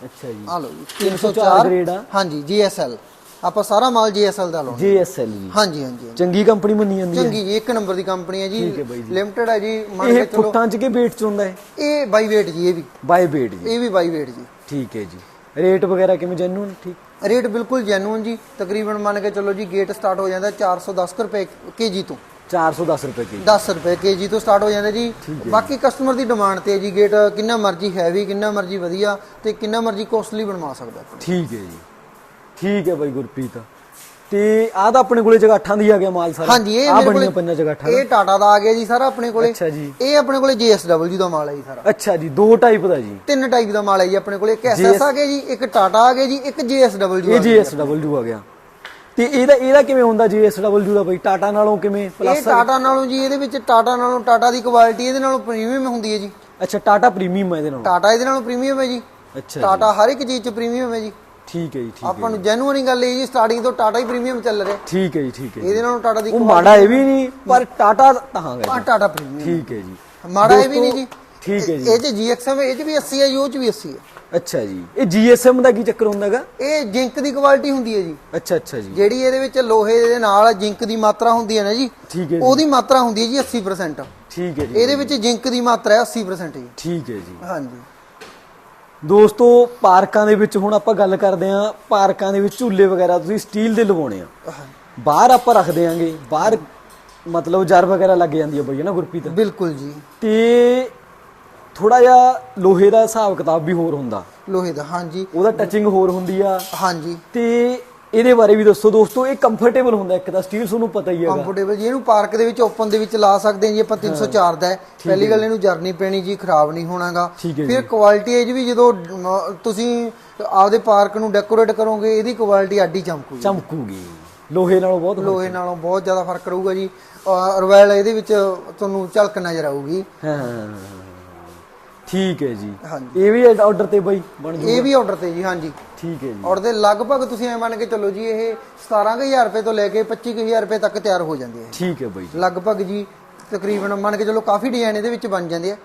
ਅੱਛਾ ਜੀ। ਆ ਲਓ ਜੀ 304 304 grade ਆ। ਹਾਂਜੀ GSL ਆਪਾਂ ਸਾਰਾ ਮਾਲ GSL ਦਾ ਲਾਉਣਾ। JSL ਜੀ। ਹਾਂਜੀ ਹਾਂਜੀ। ਚੰਗੀ ਕੰਪਨੀ ਮੰਨੀ ਜਾਂਦੀ ਹੈ। ਚੰਗੀ ਇੱਕ ਨੰਬਰ ਦੀ ਕੰਪਨੀ ਹੈ ਜੀ। ਲਿਮਟਿਡ ਹੈ ਜੀ। ਮੰਨ ਕੇ ਚਲੋ। ਫੁੱਟਾਂ ਚ ਕੇ weight ਚ ਹੁੰਦਾ ਹੈ ਇਹ ਬਾਈ weight ਜੀ ਇਹ ਵੀ। ਬਾਈ weight ਜੀ। ਇਹ ਵੀ ਬਾਈ weight ਜੀ। ਠੀਕ ਹੈ ਜੀ। ਰੇਟ ਵਗੈਰਾ ਕਿਵੇਂ ਜੈਨੂਨ ਠੀਕ। ਰੇਟ ਬਿਲਕੁਲ ਜੈਨੂਨ ਜੀ। ਤਕਰੀਬਨ ਮੰਨ ਕੇ ਚੱਲੋ ਜੀ ਗੇਟ ਸਟਾਰਟ ਹੋ ਜਾਂਦਾ 410 ਕੁ ਰੁਪਏ ਕੇਜੀ ਤੋਂ। 410 ਰੁਪਏ ਕੀ 10 ਰੁਪਏ ਕੇਜੀ ਤੋਂ ਸਟਾਰਟ ਹੋ ਜਾਂਦਾ ਜੀ। ਬਾਕੀ ਕਸਟਮਰ ਦੀ ਡਿਮਾਂਡ ਤੇ ਜੀ ਗੇਟ ਕਿੰਨਾ ਮਰਜ਼ੀ ਹੈਵੀ ਕਿੰਨਾ ਮਰਜ਼ੀ ਵਧੀਆ ਤੇ ਕਿੰਨਾ ਮਰਜ਼ੀ ਕੋਸਟਲੀ ਬਣਵਾ ਸਕਦਾ। ਠੀਕ ਹੈ ਜੀ। ਠੀਕ ਹੈ ਬਾਈ ਗੁਰਪ੍ਰੀਤ। ਤੇ ਆਹ ਤਾਂ ਆਪਣੇ ਕੋਲੇ ਜਗਾਠਾਂ ਦੀ ਆ ਗਿਆ ਮਾਲ ਸਾਰਾ। ਹਾਂਜੀ ਇਹ ਆਹ ਮੇਰੇ ਬਣੀਆਂ ਕੋਲੇ ਪੰਜਾਂ ਜਗਾਠਾਂ ਇਹ ਟਾਟਾ ਦਾ ਆ ਗਿਆ ਜੀ ਸਾਰਾ ਆਪਣੇ ਕੋਲੇ। ਅੱਛਾ ਜੀ। ਇਹ ਆਪਣੇ ਕੋਲੇ JSW ਦਾ ਮਾਲ ਹੈ ਜੀ ਸਾਰਾ। ਅੱਛਾ ਜੀ ਦੋ ਟਾਈਪ ਦਾ ਜੀ। ਤਿੰਨ ਟਾਈਪ ਦਾ ਮਾਲ ਹੈ ਜੀ ਆਪਣੇ ਕੋਲੇ। ਇੱਕ SS ਆ ਗਿਆ ਜੀ ਇੱਕ ਟਾਟਾ ਆ ਗਿਆ ਜੀ ਇੱਕ JSW ਇਹ ਆ ਗਿਆ। JSW ਆ ਗਿਆ। ਤੇ ਇਹਦਾ ਇਹਦਾ ਕਿਵੇਂ ਹੁੰਦਾ JSW ਦਾ ਬਾਈ? ਟਾਟਾ ਨਾਲੋਂ ਕਿਵੇਂ ਇਹ ਪਲੱਸ ਟਾਟਾ ਨਾਲੋਂ ਜੀ ਇਹਦੇ ਵਿੱਚ ਟਾਟਾ ਨਾਲੋਂ ਟਾਟਾ ਦੀ ਕੁਆਲਿਟੀ ਇਹਦੇ ਨਾਲੋਂ ਪ੍ਰੀਮੀਅਮ ਹੁੰਦੀ ਹੈ ਜੀ। ਅੱਛਾ ਟਾਟਾ ਪ੍ਰੀਮੀਅਮ ਹੈ ਇਹਦੇ ਨਾਲੋਂ। ਟਾਟਾ ਇਹਦੇ ਨਾਲੋਂ ਪ੍ਰੀਮੀਅਮ ਹੈ ਜੀ। ਅੱਛਾ ਟਾਟਾ ਹਰ ਇੱਕ ਚੀਜ਼ 'ਚ ਪ੍ਰੀਮੀਅਮ ਹੈ ਜੀ। ਠੀਕ ਹੈ ਜੀ ਠੀਕ ਆਪਾਂ ਨੂੰ ਜੈਨੂਅਨ ਹੀ ਗੱਲ ਇਹ ਜੀ ਸਟਾਰਟਿੰਗ ਤੋਂ ਟਾਟਾ ਹੀ ਪ੍ਰੀਮੀਅਮ ਚੱਲ ਰਿਹਾ। ਠੀਕ ਹੈ ਜੀ ਠੀਕ ਹੈ। ਇਹਦੇ ਨਾਲੋਂ ਟਾਟਾ ਦੀ ਉਹ ਮਾੜਾ ਇਹ ਵੀ ਨਹੀਂ ਪਰ ਟਾਟਾ ਤਾਂ ਹੈ ਟਾਟਾ ਪ੍ਰੀਮੀਅਮ ਠੀਕ ਹੈ ਜੀ। ਮਾੜਾ ਇਹ ਵੀ ਨਹੀਂ ਜੀ। ਠੀਕ ਹੈ ਜੀ। ਇਹ 'ਚ GXM ਇਹ 'ਚ ਵੀ 80 ਹੈ ਉਹ 'ਚ ਵੀ 80 ਹੈ। ਅੱਛਾ ਜੀ। ਇਹ GSM ਦਾ ਕੀ ਚੱਕਰ ਹੁੰਦਾਗਾ? ਇਹ ਜਿੰਕ ਦੀ ਕੁਆਲਿਟੀ ਹੁੰਦੀ ਹੈ ਜੀ। ਅੱਛਾ ਅੱਛਾ ਜੀ। ਜਿਹੜੀ ਇਹਦੇ ਵਿੱਚ ਲੋਹੇ ਦੇ ਨਾਲ ਜਿੰਕ ਦੀ ਮਾਤਰਾ ਹੁੰਦੀ ਹੈ ਨਾ ਜੀ ਠੀਕ ਹੈ ਜੀ। ਉਹਦੀ ਮਾਤਰਾ ਹੁੰਦੀ ਹੈ ਜੀ 80% ਠੀਕ ਹੈ ਜੀ। ਇਹਦੇ ਵਿੱਚ ਜਿੰਕ ਦੀ ਮਾਤਰਾ ਹੈ 80% ਜੀ। ਠੀਕ ਹੈ ਜੀ। ਹਾਂਜੀ। ਦੋਸਤੋ ਪਾਰਕਾਂ ਦੇ ਵਿੱਚ ਹੁਣ ਆਪਾਂ ਗੱਲ ਕਰਦੇ ਆਂ ਪਾਰਕਾਂ ਦੇ ਵਿੱਚ ਝੂਲੇ ਵਗੈਰਾ ਤੁਸੀਂ ਸਟੀਲ ਦੇ ਲਗਾਉਣੇ ਆ। ਬਾਹਰ ਆਪਾਂ ਰੱਖ ਦਿਆਂਗੇ ਬਾਹਰ ਮਤਲਬ ਜਰ ਵਗੈਰਾ ਲੱਗ ਜਾਂਦੀ ਹੈ ਬਈ ਨਾ ਗੁਰਪ੍ਰੀਤ? ਬਿਲਕੁਲ ਜੀ। ਤੇ ਥੋੜਾ ਜਿਹਾ ਲੋਹੇ ਦਾ ਹਿਸਾਬ ਕਿਤਾਬ ਵੀ ਹੋਰ ਹੁੰਦਾ। ਲੋਹੇ ਦਾ ਹਾਂਜੀ। ਉਹਦਾ ਟੱਚਿੰਗ ਹੋਰ ਹੁੰਦੀ ਆ। ਹਾਂਜੀ। ਤੇ ਇਹਦੇ ਬਾਰੇ ਵੀ ਦੱਸੋ ਦੋਸਤੋ ਇਹ ਕੰਫਰਟੇਬਲ ਹੁੰਦਾ ਇੱਕ ਤਾਂ ਸਟੀਲ ਤੁਹਾਨੂੰ ਪਤਾ ਹੀ ਹੈਗਾ। ਕੰਫਰਟੇਬਲ ਜੀ ਇਹਨੂੰ ਪਾਰਕ ਦੇ ਵਿੱਚ ਓਪਨ ਦੇ ਵਿੱਚ ਲਾ ਸਕਦੇ ਹਾਂ ਜੀ ਆਪਾਂ 304 ਦਾ ਪਹਿਲੀ ਗੱਲ ਇਹਨੂੰ ਜਰਨੀ ਪੈਣੀ ਜੀ ਖਰਾਬ ਨਹੀਂ ਹੋਣਾਗਾ। ਫਿਰ ਕੁਆਲਿਟੀ ਇਹ ਵੀ ਜਦੋਂ ਤੁਸੀਂ ਆਪਦੇ ਪਾਰਕ ਨੂੰ ਡੈਕੋਰੇਟ ਕਰੋਗੇ ਇਹਦੀ ਕੁਆਲਿਟੀ ਅੱਡੀ ਚਮਕੂਗੀ। ਚਮਕੂਗੀ। ਲੋਹੇ ਨਾਲੋਂ ਬਹੁਤ ਲੋਹੇ ਨਾਲੋਂ ਬਹੁਤ ਜ਼ਿਆਦਾ ਫ਼ਰਕ ਰਹੂਗਾ ਜੀ। ਰੋਇਲ ਇਹਦੇ ਵਿੱਚ ਤੁਹਾਨੂੰ ਝਲਕ ਨਜ਼ਰ ਆਊਗੀ। ਹਾਂ। ਠੀਕ ਹੈ ਜੀ। ਇਹ ਵੀ ਆਰਡਰ ਤੇ ਬਈ ਬਣ ਇਹ ਵੀ ਆਰਡਰ ਤੇ ਜੀ ਹਾਂਜੀ। ਠੀਕ ਹੈ ਜੀ। ਔਰ ਦੇ ਲਗਭਗ ਤੁਸੀਂ ਐ ਮੰਨ ਕੇ ਚੱਲੋ ਜੀ ਇਹ 17000 ਰੁਪਏ ਤੋਂ ਲੈ ਕੇ 25000 ਰੁਪਏ ਤੱਕ ਤਿਆਰ ਹੋ ਜਾਂਦੀ ਹੈ ਠੀਕ ਹੈ ਬਈ ਲਗਭਗ ਜੀ ਤਕਰੀਬਨ ਮੰਨ ਕੇ ਚੱਲੋ ਕਾਫੀ ਡਿਜ਼ਾਈਨ ਇਹਦੇ ਵਿੱਚ ਬਣ ਜਾਂਦੇ ਆ।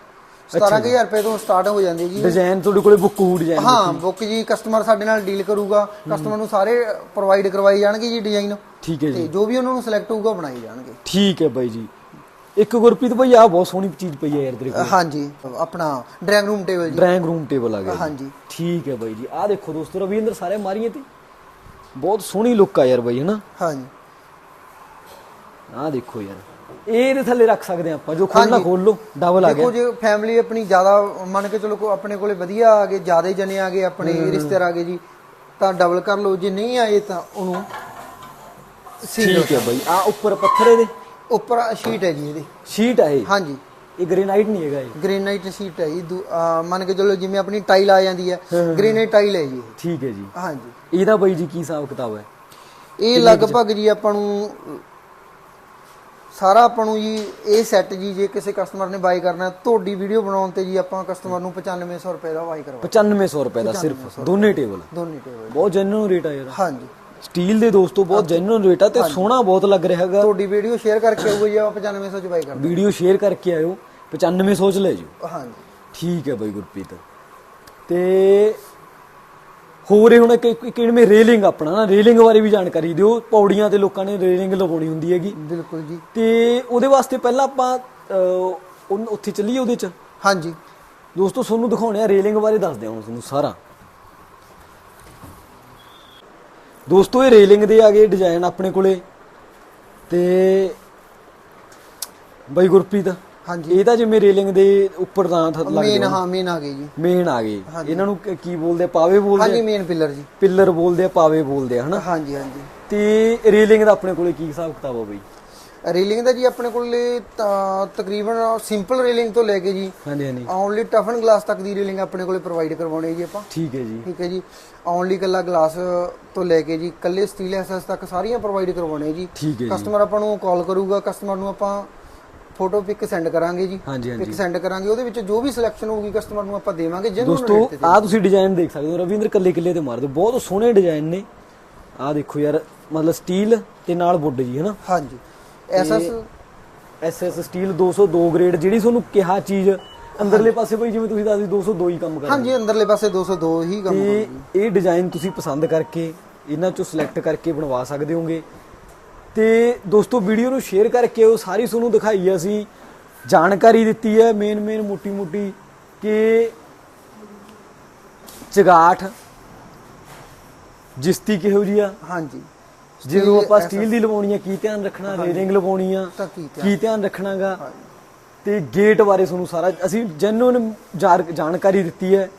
17000 ਰੁਪਏ ਤੋਂ ਸਟਾਰਟ ਹੋ ਜਾਂਦੀ ਜੀ। ਡਿਜ਼ਾਈਨ ਤੁਹਾਡੇ ਕੋਲੇ ਬੁੱਕ ਹੂ ਡਿਜ਼ਾਈਨ ਹਾਂ ਬੁੱਕ ਜੀ ਕਸਟਮਰ ਸਾਡੇ ਨਾਲ ਡੀਲ ਕਰੂਗਾ। ਕਸਟਮਰ ਨੂੰ ਸਾਰੇ ਪ੍ਰੋਵਾਈਡ ਕਰਵਾਈ ਜਾਣਗੇ ਜੀ ਡਿਜ਼ਾਈਨ ਠੀਕ ਹੈ ਜੀ। ਤੇ ਜੋ ਵੀ ਉਹਨਾਂ ਨੂੰ ਸਿਲੈਕਟ ਹੋਊਗਾ ਬਣਾਈ ਜਾਣਗੇ। ਠੀਕ ਹੈ ਬਾਈ ਜੀ। ਇੱਕ ਗੁਰਪ੍ਰੀਤ ਭਾਈ ਆ ਬਹੁਤ ਸੋਹਣੀ ਚੀਜ਼ ਪਈ ਹੈ ਯਾਰ ਤੇਰੇ ਕੋਲ। ਹਾਂਜੀ ਆਪਣਾ ਡਰਾਇੰਗ ਰੂਮ ਟੇਬਲ ਜੀ। ਡਰਾਇੰਗ ਰੂਮ ਟੇਬਲ ਆ ਗਿਆ। ਹਾਂਜੀ। ਠੀਕ ਹੈ ਬਾਈ ਜੀ। ਆਹ ਦੇਖੋ ਦੋਸਤੋ ਰਵਿੰਦਰ ਸਾਰੇ ਮਾਰੀਏ ਤੇ। ਬਹੁਤ ਸੋਹਣੀ ਲੁੱਕ ਆ ਯਾਰ ਬਾਈ ਹਨਾ? ਹਾਂਜੀ। ਆਹ ਦੇਖੋ ਯਾਰ। ਇਹ ਇਹਦੇ ਥੱਲੇ ਰੱਖ ਸਕਦੇ ਆ ਆਪਾਂ ਜੋ ਖੋਲਣਾ। ਖੋਲ ਲਓ ਡਬਲ ਆ ਦੇਖੋ ਗਿਆ ਜੇ ਫੈਮਿਲੀ ਆਪਣੀ ਜ਼ਿਆਦਾ ਮੰਨ ਕੇ ਚਲੋ ਕੋ ਆਪਣੇ ਕੋਲੇ ਵਧੀਆ ਆ ਗਏ ਜ਼ਿਆਦਾ ਜਣੇ ਆ ਗਏ ਆਪਣੇ ਰਿਸ਼ਤੇਦਾਰ ਆ ਗਏ ਜੀ ਤਾਂ ਡਬਲ ਕਰ ਲਓ। ਜੇ ਨਹੀਂ ਆਏ ਤਾਂ ਉਹਨੂੰ ਠੀਕ ਹੈ ਬਾਈ। ਆ ਉੱਪਰ ਪੱਥਰ ਇਹਦੇ। ਉੱਪਰ ਸ਼ੀਟ ਹੈ ਜੀ ਇਹਦੀ। ਸ਼ੀਟ ਆ ਇਹ? ਹਾਂਜੀ। ਇਹ ਗ੍ਰੇਨਾਈਟ ਨਹੀਂ ਹੈਗਾ ਇਹ? ਗ੍ਰੇਨਾਈਟ ਸ਼ੀਟ ਹੈ ਜੀ। ਮੰਨ ਕੇ ਚਲੋ ਜਿਵੇਂ ਆਪਣੀ ਟਾਈਲ ਆ ਜਾਂਦੀ ਹੈ। ਗ੍ਰੇਨਾਈਟ ਟਾਈਲ ਹੈ। ਜੀ। ਠੀਕ ਹੈ ਜੀ। ਹਾਂਜੀ। ਇਹਦਾ ਬਾਈ ਜੀ ਕੀ ਹਿਸਾਬ ਕਿਤਾਬ ਹੈ? ਇਹ ਲਗਭਗ ਜੀ ਆਪਾਂ ਨੂੰ ਸਾਰਾ ਆਪਾਂ ਨੂੰ ਜੀ ਇਹ ਸੈੱਟ ਜੀ ਜੇ ਕਿਸੇ ਕਸਟਮਰ ਨੇ ਬਾਈ ਕਰਨਾ ਤੁਹਾਡੀ ਵੀਡੀਓ ਬਣਾਉਣ ਤੇ ਜੀ ਆਪਾਂ ਕਸਟਮਰ ਨੂੰ 9500 ਰੁਪਏ ਦਾ ਬਾਈ ਕਰਵਾ 9500 ਰੁਪਏ ਦਾ ਸਿਰਫ? ਦੋਨੇ ਟੇਬਲ ਦੋਨੇ ਟੇਬਲ ਬਹੁਤ ਜੈਨੂਨ ਰੇਟ ਆ ਯਾਰ। ਹਾਂਜੀ। ਸਟੀਲ ਦੇ ਦੋਸਤੋ ਬਹੁਤ ਜੈਨੂਨ ਰੇਟ ਆ ਤੇ ਸੋਹਣਾ ਬਹੁਤ ਲੱਗ ਰਿਹਾ ਹੈਗਾ। ਤੁਹਾਡੀ ਵੀਡੀਓ ਸ਼ੇਅਰ ਕਰਕੇ ਆਊਗਾ ਜੀ ਆਪਾਂ 9500 ਚ ਬਾਈ ਕਰ ਵੀਡੀਓ ਸ਼ੇਅਰ ਕਰਕੇ ਆਇਓ 9500 ਚ ਲੈ ਜਾਓ ਹਾਂਜੀ। ਠੀਕ ਹੈ ਬਾਈ ਗੁਰਪ੍ਰੀਤ। ਤੇ ਹੋਰ ਇਹ ਹੁਣ ਇੱਕ ਇੱਕ ਕਿਵੇਂ ਰੇਲਿੰਗ ਆਪਣਾ ਨਾ ਰੇਲਿੰਗ ਬਾਰੇ ਵੀ ਜਾਣਕਾਰੀ ਦਿਓ। ਪੌੜੀਆਂ ਤੇ ਲੋਕਾਂ ਨੇ ਰੇਲਿੰਗ ਲਗਾਉਣੀ ਹੁੰਦੀ ਹੈਗੀ। ਬਿਲਕੁਲ ਜੀ। ਤੇ ਉਹਦੇ ਵਾਸਤੇ ਪਹਿਲਾਂ ਆਪਾਂ ਉੱਥੇ ਚੱਲੀਏ ਉਹਦੇ ਚ। ਹਾਂਜੀ। ਦੋਸਤੋ ਤੁਹਾਨੂੰ ਦਿਖਾਉਣੇ ਆ ਰੇਲਿੰਗ ਬਾਰੇ ਦੱਸਦੇ ਹਾਂ ਤੁਹਾਨੂੰ ਸਾਰਾ। ਦੋਸਤੋ ਇਹ ਰੇਲਿੰਗ ਦੇ ਆ ਗਏ ਡਿਜ਼ਾਈਨ ਆਪਣੇ ਕੋਲੇ। ਤੇ ਬਾਈ ਗੁਰਪ੍ਰੀਤ ਹਾਂਜੀ। ਇਹ ਤਾਂ ਜਿਵੇਂ ਰੇਲਿੰਗ ਦੇ ਉੱਪਰ ਤਾਂ ਥ- ਲੱਗਦੇ ਮੇਨ ਹਾਂ ਮੇਨ ਆ ਗਈ ਜੀ। ਮੇਨ ਆ ਗਏ ਇਹਨਾਂ ਨੂੰ ਕ- ਬੋਲਦੇ ਪਾਵੇ ਬੋਲਦੇ ਹਾਂਜੀ ਮੇਨ ਪਿਲਰ ਜੀ। ਪਿੱਲਰ ਬੋਲਦੇ ਆ ਪਾਵੇ ਬੋਲਦੇ ਆ ਹਨਾ? ਹਾਂਜੀ ਹਾਂਜੀ। ਤੇ ਰੇਲਿੰਗ ਦਾ ਆਪਣੇ ਕੋਲੇ ਕੀ ਹਿਸਾਬ ਕਿਤਾਬ ਆ ਬਈ? ਰੇਲਿੰਗ ਦਾ ਜੀ ਆਪਣੇ ਕੋਲੇ ਤਾਂ ਤਕਰੀਬਨ ਸਿੰਪਲ ਰੇਲਿੰਗ ਤੋਂ ਲੈ ਕੇ ਜੀ ਹਾਂਜੀ ਹਾਂਜੀ। ਓਨਲੀ ਟਫਨ ਗਲਾਸ ਤੱਕ ਦੀ ਰੇਲਿੰਗ ਆਪਣੇ ਕੋਲੇ ਪ੍ਰੋਵਾਈਡ ਕਰਵਾਉਣੀ ਹੈ ਜੀ ਆਪਾਂ। ਠੀਕ ਹੈ ਜੀ। ਠੀਕ ਹੈ ਜੀ। ਓਨਲੀ ਕੱਲਾ ਗਲਾਸ ਤੋਂ ਲੈ ਕੇ ਜੀ ਕੱਲੇ ਸਟੀਲ ਐਸਐਸ ਤੱਕ ਸਾਰੀਆਂ ਪ੍ਰੋਵਾਈਡ ਕਰਵਾਉਣੇ ਜੀ। ਠੀਕ ਹੈ ਜੀ। ਕਸਟਮਰ ਆਪਾਂ ਨੂੰ ਕਾਲ ਕਰੂਗਾ ਕਸਟਮਰ ਨੂੰ ਆਪਾਂ ਫੋਟੋ ਪਿਕ ਸੈਂਡ ਕਰਾਂਗੇ ਜੀ। ਹਾਂਜੀ ਹਾਂਜੀ। ਪਿਕ ਸੈਂਡ ਕਰਾਂਗੇ ਉਹਦੇ ਵਿੱਚ ਜੋ ਵੀ ਸਿਲੈਕਸ਼ਨ ਹੋਊਗੀ ਕਸਟਮਰ ਨੂੰ ਆਪਾਂ ਦੇਵਾਂਗੇ ਜਿਹਨੂੰ ਦੋਸਤੋ ਆਹ ਤੁਸੀਂ ਡਿਜ਼ਾਈਨ ਦੇਖ ਸਕਦੇ ਹੋ ਰਵਿੰਦਰ ਕੱਲੇ ਕੱਲੇ ਤੇ ਮਾਰ ਦਿਓ। ਬਹੁਤ ਸੋਹਣੇ ਡਿਜ਼ਾਈਨ ਨੇ। ਆਹ ਦੇਖੋ ਯਾਰ ਮਤਲਬ ਸਟੀਲ ਤੇ ਨਾਲ ਵੁੱਡ ਜੀ ਹਨਾ? ਹਾਂਜੀ। ਐਸਐਸ ਐਸਐਸ ਸਟੀਲ 202 ਗ੍ਰੇਡ ਜਿਹੜੀ ਤੁਹਾਨੂੰ ਕਿਹਾ ਚੀਜ਼ ਅੰਦਰਲੇ ਪਾਸੇ ਬਈ ਜਿਵੇਂ ਤੁਸੀਂ ਦੱਸਦੇ 202 ਹੀ ਕੰਮ ਕਰਦਾ ਹਾਂਜੀ ਅੰਦਰਲੇ ਪਾਸੇ 202 ਹੀ ਕੰਮ ਤੇ ਇਹ ਡਿਜ਼ਾਈਨ ਤੁਸੀਂ ਪਸੰਦ ਕਰਕੇ ਇਹਨਾਂ ਚੋਂ ਸਿਲੈਕਟ ਕਰਕੇ ਬਣਵਾ ਸਕਦੇ ਹੋਗੇ। ਤੇ ਦੋਸਤੋ ਵੀਡੀਓ ਨੂੰ ਸ਼ੇਅਰ ਕਰਕੇ ਉਹ ਸਾਰੀ ਤੁਹਾਨੂੰ ਦਿਖਾਈ ਆ ਅਸੀਂ। ਜਾਣਕਾਰੀ ਦਿੱਤੀ ਹੈ ਮੇਨ ਮੇਨ ਮੋਟੀ ਮੋਟੀ ਕਿ ਚਗਾਠ ਜਿਸਤੀ ਕਿਹੋ ਜੀ ਆ? ਹਾਂਜੀ। ਜਦੋਂ ਆਪਾਂ ਸਟੀਲ ਦੀ ਲਵਾਉਣੀ ਆ ਕੀ ਧਿਆਨ ਰੱਖਣਾ ਰੇਲਿੰਗ ਲਵਾਉਣੀ ਆ ਕੀ ਧਿਆਨ ਰੱਖਣਾਗਾ? ਤੇ ਗੇਟ ਬਾਰੇ ਤੁਹਾਨੂੰ ਸਾਰਾ ਅਸੀਂ ਜੈਨੂਨ ਜਾਣਕਾਰੀ ਦਿੱਤੀ ਹੈ।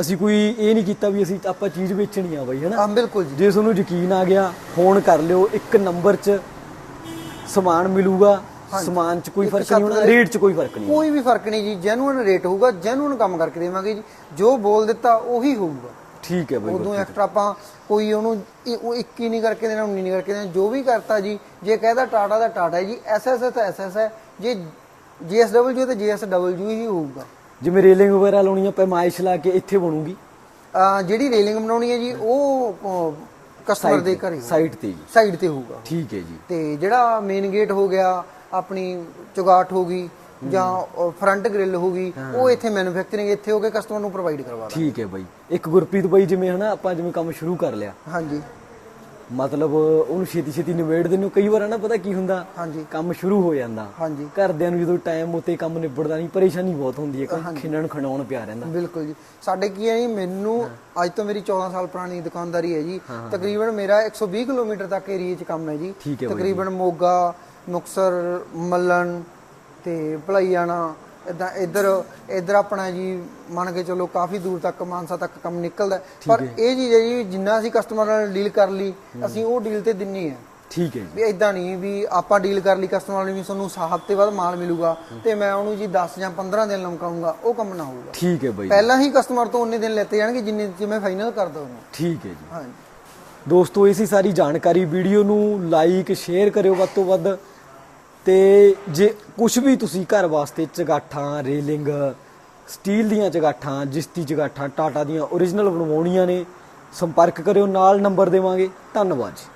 ਅਸੀਂ ਕੋਈ ਇਹ ਨਹੀਂ ਕੀਤਾ ਵੀ ਅਸੀਂ ਆਪਾਂ ਚੀਜ਼ ਵੇਚਣੀ ਆ ਬਾਈ ਹਨਾ? ਹਾਂ ਬਿਲਕੁਲ ਜੀ। ਜੇ ਤੁਹਾਨੂੰ ਯਕੀਨ ਆ ਗਿਆ ਫੋਨ ਕਰ ਲਿਓ ਇੱਕ ਨੰਬਰ 'ਚ ਸਮਾਨ ਮਿਲੂਗਾ। ਸਮਾਨ 'ਚ ਕੋਈ ਫ਼ਰਕ ਨਹੀਂ ਹੋਣਾ ਰੇਟ 'ਚ ਕੋਈ ਫ਼ਰਕ ਨਹੀਂ ਕੋਈ ਵੀ ਫ਼ਰਕ ਨਹੀਂ ਜੀ ਜੈਨੂਇਨ ਰੇਟ ਹੋਊਗਾ ਜੈਨੂਇਨ ਕੰਮ ਕਰਕੇ ਦੇਵਾਂਗੇ ਜੀ। ਜੋ ਬੋਲ ਦਿੱਤਾ ਉਹੀ ਹੋਊਗਾ। ਠੀਕ ਹੈ ਬਾਈ ਉਦੋਂ ਐਕਸਟਰਾ ਆਪਾਂ ਕੋਈ ਉਹਨੂੰ ਉਹ 21 ਨਹੀਂ ਕਰਕੇ ਦੇਣਾ 19 ਨਹੀਂ ਕਰਕੇ ਦੇਣਾ ਜੋ ਵੀ ਕਰਤਾ ਜੀ ਜੇ ਕਹਿੰਦਾ ਟਾਟਾ ਦਾ ਟਾਟਾ ਹੈ ਜੀ ਐਸਐਸ ਤਾਂ ਐਸਐਸ ਹੈ ਜੇ ਜੀਐਸਡਬਲਯੂ ਤੇ ਜੀਐਸਡਬਲਯੂ ਹੀ ਹੋਊਗਾ। ਜਿਵੇਂ ਰੇਲਿੰਗ ਵਗੈਰਾ ਲਾਉਣੀ ਆ ਪੈਮਾਇਸ਼ ਲਾ ਕੇ ਇੱਥੇ ਬਣੂਗੀ। ਜਿਹੜੀ ਰੇਲਿੰਗ ਬਣਾਉਣੀ ਹੈ ਜੀ ਉਹ ਕਸਟਮਰ ਦੇ ਘਰੇ ਸਾਈਡ ਤੇ ਜੀ। ਸਾਈਡ ਤੇ ਹੋਊਗਾ। ਠੀਕ ਹੈ ਜੀ। ਤੇ ਜਿਹੜਾ ਮੇਨ ਗੇਟ ਹੋ ਗਿਆ ਆਪਣੀ ਚੁਗਾਟ ਹੋ ਗਈ ਜਾਂ ਫਰੰਟ ਗ੍ਰਿਲ ਹੋ ਗਈ ਉਹ ਇੱਥੇ ਮੈਨੂਫੈਕਚਰਿੰਗ ਇੱਥੇ ਹੋ ਕੇ ਕਸਟਮਰ ਨੂੰ ਪ੍ਰੋਵਾਈਡ ਕਰਵਾ ਠੀਕ ਹੈ ਬਾਈ। ਇੱਕ ਗੁਰਪ੍ਰੀਤ ਬਾਈ ਜਿਵੇਂ ਹਨਾ ਆਪਾਂ ਜਿਵੇਂ ਕੰਮ ਸ਼ੁਰੂ ਕਰ ਲਿਆ। ਹਾਂਜੀ। ਮਤਲਬ ਉਹਨੂੰ ਛੇਤੀ ਛੇਤੀ ਨਿਬੇੜਦੇ ਨੂੰ ਕਈ ਵਾਰ ਨਾ ਪਤਾ ਕੀ ਹੁੰਦਾ? ਹਾਂਜੀ। ਕੰਮ ਸ਼ੁਰੂ ਹੋ ਜਾਂਦਾ। ਹਾਂਜੀ। ਘਰਦਿਆਂ ਨੂੰ ਜਦੋਂ ਟਾਈਮ ਉਤੇ ਕੰਮ ਨਿਬੜਦਾ ਨਹੀਂ ਪਰੇਸ਼ਾਨੀ ਬਹੁਤ ਹੁੰਦੀ ਹੈ। ਕਿ ਖਿੰਨਣ ਨੂੰ ਖਣਾਉਣ ਪਿਆ ਰਹਿੰਦਾ। ਬਿਲਕੁਲ ਜੀ। ਸਾਡੇ ਕੀ ਹੈ ਜੀ ਮੈਨੂੰ ਅੱਜ ਤੋਂ ਮੇਰੀ 14 ਸਾਲ ਪੁਰਾਣੀ ਦੁਕਾਨਦਾਰੀ ਹੈ ਜੀ। ਤਕਰੀਬਨ ਮੇਰਾ 120 ਕਿਲੋਮੀਟਰ ਤੱਕ ਏਰੀਆ 'ਚ ਕੰਮ ਹੈ ਜੀ। ਤਕਰੀਬਨ ਮੋਗਾ ਮੁਕਸਰ ਮੱਲਣ ਤੇ ਭਲਾਈਆਣਾ ਇਦਾਂ ਇੱਧਰ ਇੱਧਰ ਆਪਣਾ ਜੀ ਮੰਨ ਕੇ ਚਲੋ ਕਾਫੀ ਦੂਰ ਤੱਕ ਮਾਨਸਾ ਤੱਕ ਕੰਮ ਨਿਕਲਦਾ। ਪਰ ਇਹ ਚੀਜ਼ ਹੈ ਜੀ ਜਿੰਨਾ ਅਸੀਂ ਕਸਟਮਰ ਨਾਲ ਡੀਲ ਕਰ ਲਈ ਅਸੀਂ ਉਹ ਡੀਲ ਤੇ ਦਿੰਨੀ ਹੈ ਠੀਕ ਹੈ ਵੀ ਇਦਾਂ ਨਹੀਂ ਵੀ ਆਪਾਂ ਡੀਲ ਕਰ ਲਈ ਕਸਟਮਰ ਨਾਲ ਵੀ ਤੁਹਾਨੂੰ ਹਫ਼ਤੇ ਬਾਅਦ ਮਾਲ ਮਿਲੂਗਾ ਤੇ ਮੈਂ ਉਹਨੂੰ ਜੀ 10 ਜਾਂ 15 ਦਿਨ ਲਮਕਾਉਂਗਾ ਉਹ ਕੰਮ ਨਾ ਹੋਊਗਾ। ਠੀਕ ਹੈ ਬਾਈ। ਪਹਿਲਾਂ ਹੀ ਕਸਟਮਰ ਤੋਂ ਉਨੇ ਦਿਨ ਲੈਤੇ ਜਾਣਗੇ ਜਿੰਨੇ ਚ ਮੈਂ ਫਾਈਨਲ ਕਰ ਦਊਂਗਾ। ਠੀਕ ਹੈ ਜੀ। ਹਾਂਜੀ। ਦੋਸਤੋ ਇਹ ਸੀ ਸਾਰੀ ਜਾਣਕਾਰੀ। ਵੀਡੀਓ ਨੂੰ ਲਾਈਕ ਸ਼ੇਅਰ ਕਰਿਓ ਵੱਧ ਤੋਂ ਵੱਧ। ਤੇ ਜੇ ਕੁਝ ਵੀ ਤੁਸੀਂ ਘਰ ਵਾਸਤੇ ਚਗਾਠਾਂ, ਰੇਲਿੰਗ, ਸਟੀਲ ਦੀਆਂ ਚਗਾਠਾਂ, ਜਿਸਤੀ ਚਗਾਠਾਂ, ਟਾਟਾ ਦੀਆਂ origignal ਬਣਵਾਉਣੀਆਂ ਨੇ, ਸੰਪਰਕ ਕਰਿਓ, ਨਾਲ ਨੰਬਰ ਦੇਵਾਂਗੇ। ਧੰਨਵਾਦ ਜੀ।